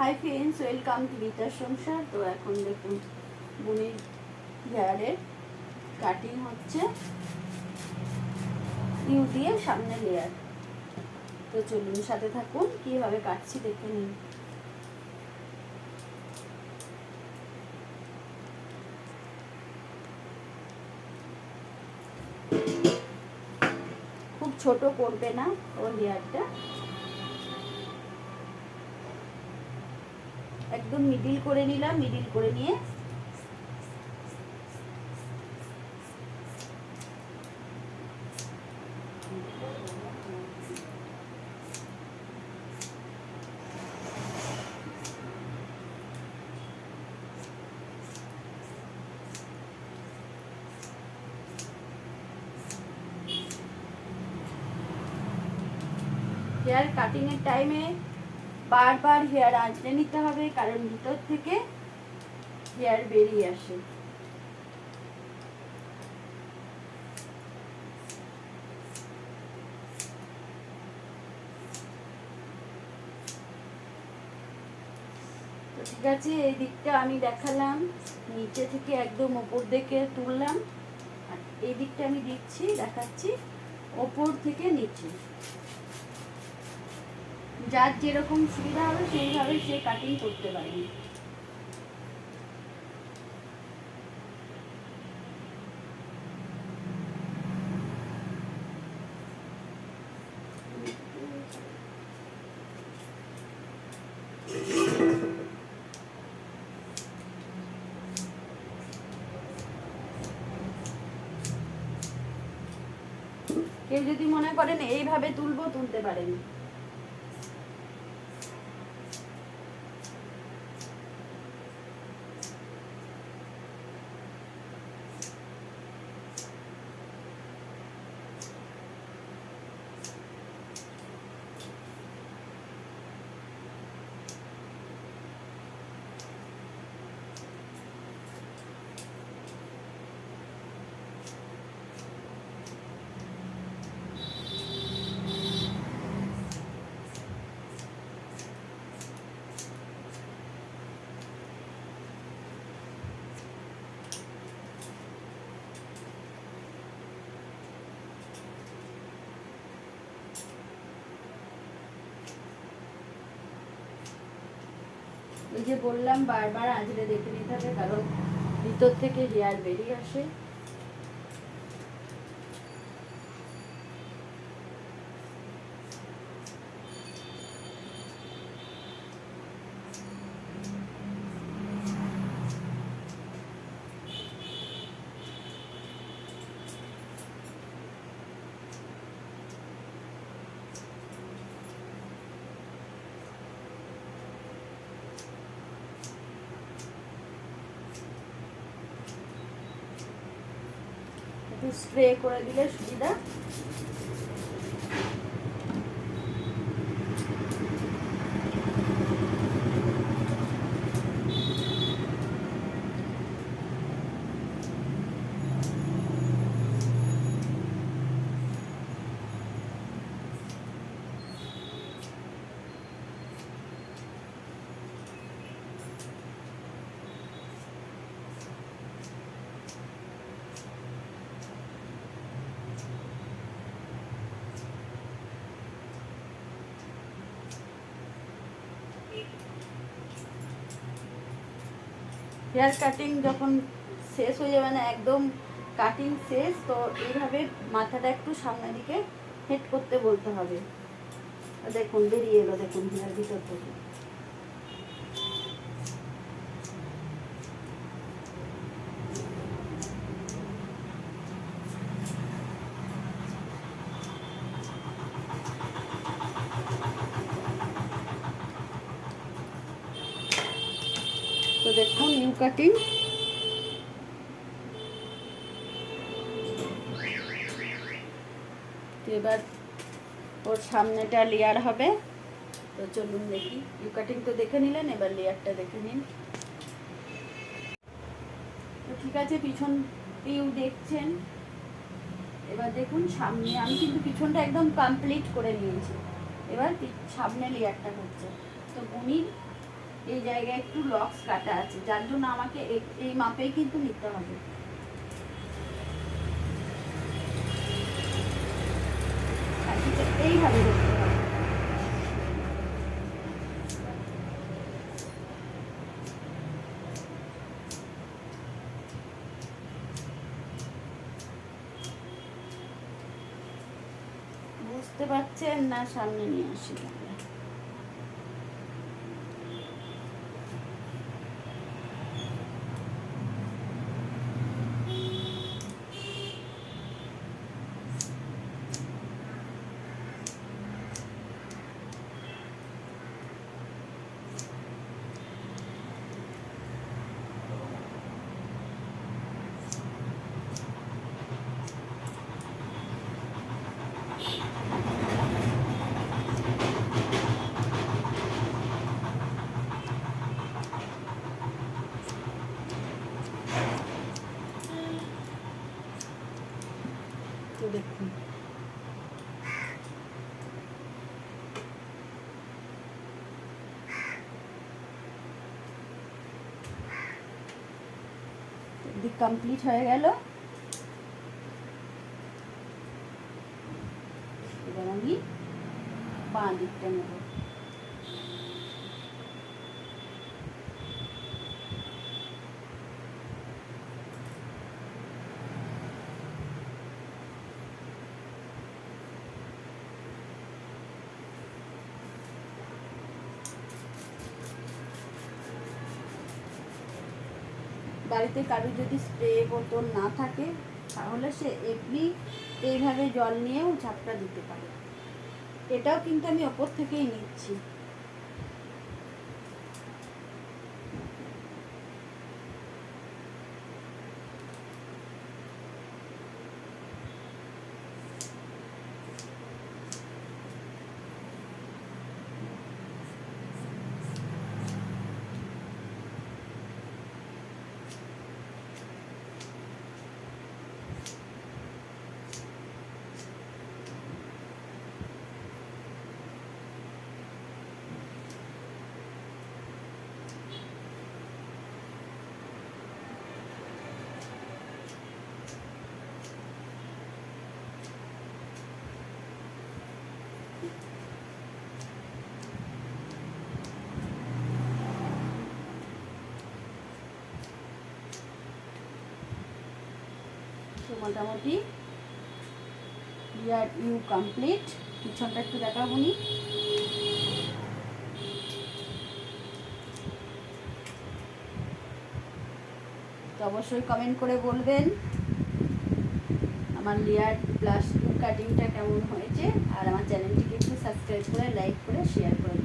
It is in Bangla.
হাই ফ্রেন্ডস ওয়েলকাম টু রিতার সংসার তো এখন দেখুন, বুনির হেয়ারের কাটিং হচ্ছে। ইউ দিয়ে সামনে লেয়ার তো চলুন সাথে থাকুন, কীভাবে কাটছি দেখে নিন। খুব ছোট করবে না ও লেয়ারটা একদম মিডিল করে নিলাম মিডিল করে নিয়ে। হেয়ার কাটিংয়ের টাইমে বারবার হেয়ার আঁচড়ে নিতে হবে, কারণ ভিতর থেকে হেয়ার বেরিয়ে আসে। ঠিক আছে, এই দিকটা আমি দেখালাম, নিচে থেকে একদম ওপর দিকে তুললাম, আর এই দিকটা আমি দিচ্ছি দেখাচ্ছি, ওপর থেকে নিচে। যার যেরকম সুবিধা হবে, সেইভাবে সে কাটিং করতে পারেন কেউ যদি মনে করেন, এইভাবে তুলবো, তুলতে পারেন। ওই যে বললাম বারবার আঁচড়ে দেখে নিতে হবে কারণ ভিতর থেকে হেয়ার বেরিয়ে আসে। স্প্রে করে দিলে সুবিধা। হেয়ার কাটিং যখন শেষ হয়ে যাবে না, একদম কাটিং শেষ, তো এইভাবে মাথাটা একটু সামনের দিকে হেড করতে বলতে হবে। দেখুন, বেরিয়ে এলো, দেখুন, হেয়ার ভিতর থেকে। দেখুন ইউ কাটিং এবার ওর সামনেটা লেয়ার হবে। তো চলুন দেখি। ইউ কাটিং তো দেখে নিলেন, এবার লেয়ারটা দেখে নিন। তো ঠিক আছে, পিছন ইউ দেখছেন। এবার দেখুন, সামনে আমি কিন্তু পিছনটা একদম কমপ্লিট করে নিয়েছি। এবার সামনে লেয়ারটা হচ্ছে। তো উনি এই জায়গায় একটু লক্স কাটা আছে। যার জন্য আমাকে এই- মাপেই কিন্তু নিতে হবে। এইভাবে হবে। বুঝতে পারছেন না? সামনে নিয়ে আসি তাহলে। তো দেখুন দিক কমপ্লিট হয়ে গেল এবার আমি বাঁ দিকটা নেব। বাড়িতে কারোর যদি স্প্রে বোতল না থাকে, তাহলে সে এমনি এইভাবে জল নিয়েও ঝাপটা দিতে পারে। এটাও কিন্তু আমি ওপর থেকেই নিচ্ছি। মোটামুটি ইয়ার ইউ কমপ্লিট পিছনটা একটু দেখাবো নি তো অবশ্যই কমেন্ট করে বলবেন আমার লেয়ার প্লাস টু কাটিংটা কেমন হয়েছে। আর আমার চ্যানেলটিকে একটু সাবস্ক্রাইব করে লাইক করে শেয়ার করে